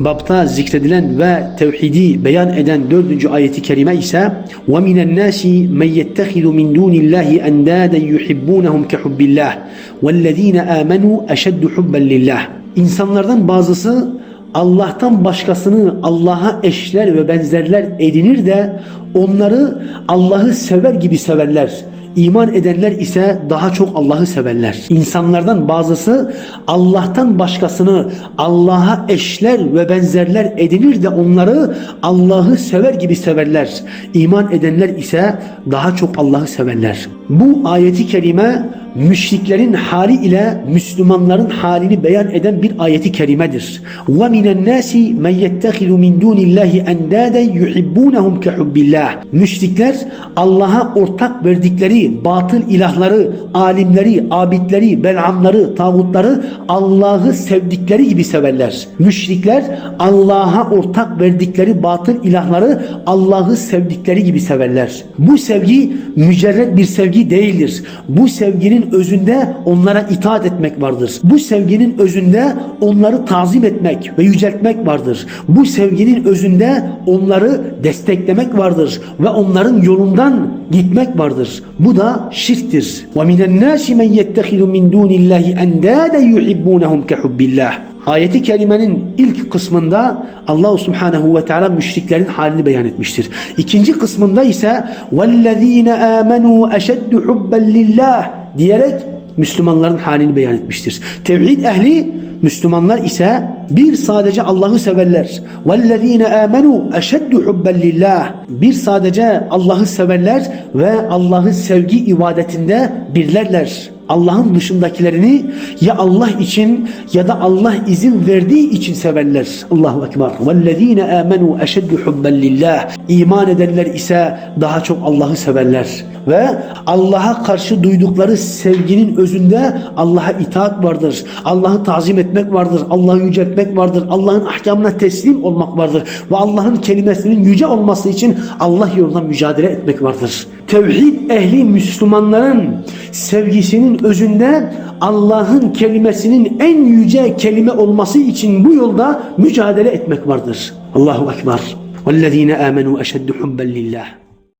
babta zikredilen ve tevhidi beyan eden dördüncü ayeti kerime ise وَمِنَ النَّاسِ مَنْ يَتَّخِذُ مِنْ دُونِ اللّٰهِ اَنْدَادًا يُحِبُّونَهُمْ كَحُبِّ اللّٰهِ وَالَّذ۪ينَ آمَنُوا اَشَدُّ حُبًّا لِلّٰهِ İnsanlardan bazısı Allah'tan başkasını Allah'a eşler ve benzerler edinir de onları Allah'ı sever gibi severler. İman edenler ise daha çok Allah'ı severler. İnsanlardan bazısı Allah'tan başkasını Allah'a eşler ve benzerler edinir de onları Allah'ı sever gibi severler. İman edenler ise daha çok Allah'ı severler. Bu ayeti kerime müşriklerin hali ile Müslümanların halini beyan eden bir ayeti kerimedir. وَمِنَ النَّاسِ مَنْ يَتَّخِذُ مِنْ دُونِ اللّٰهِ اَنْدَادًا يُحِبُّونَهُمْ كَحُبِّ اللّٰهِ Müşrikler Allah'a ortak verdikleri batıl ilahları, alimleri, abidleri, belamları, tağutları Allah'ı sevdikleri gibi severler. Müşrikler Allah'a ortak verdikleri batıl ilahları Allah'ı sevdikleri gibi severler. Bu sevgi mücerred bir sevgi değildir. Bu sevginin özünde onlara itaat etmek vardır. Bu sevginin özünde onları tazim etmek ve yüceltmek vardır. Bu sevginin özünde onları desteklemek vardır ve onların yolundan gitmek vardır. Bu da şirktir. وَمِنَ النَّاسِ مَنْ يَتَّخِذُ مِنْ دُونِ اللّٰهِ اَنْدَادًا يُحِبُّونَهُمْ كَحُبِّ اللّٰهِ Ayeti kerimenin ilk kısmında Allah Subhanahu ve Teala müşriklerin halini beyan etmiştir. İkinci kısmında ise وَالَّذ۪ينَ آمَنُوا أَشَدُّ حُبًّا لِلّٰهِ diyerek Müslümanların halini beyan etmiştir. Tevhid ehli Müslümanlar ise bir sadece Allah'ı severler. وَالَّذ۪ينَ آمَنُوا اَشَدُّ حُبًّا لِلّٰهِ Bir sadece Allah'ı severler ve Allah'ın sevgi ibadetinde birlerler. Allah'ın dışındakilerini ya Allah için ya da Allah izin verdiği için severler. Allahu Ekber. وَالَّذ۪ينَ آمَنُوا اَشَدُّ حُبًّا لِلّٰهِ İman edenler ise daha çok Allah'ı severler. Ve Allah'a karşı duydukları sevginin özünde Allah'a itaat vardır. Allah'ı tazim etmek vardır. Allah'ı yüceltmek vardır. Allah'ın ahkamına teslim olmak vardır. Ve Allah'ın kelimesinin yüce olması için Allah yolunda mücadele etmek vardır. Tevhid ehli Müslümanların sevgisinin özünde Allah'ın kelimesinin en yüce kelime olması için bu yolda mücadele etmek vardır. Allahu Ekber. وَالَّذ۪ينَ آمَنُوا اَشَدُّ حُبًّا لِلّٰهِ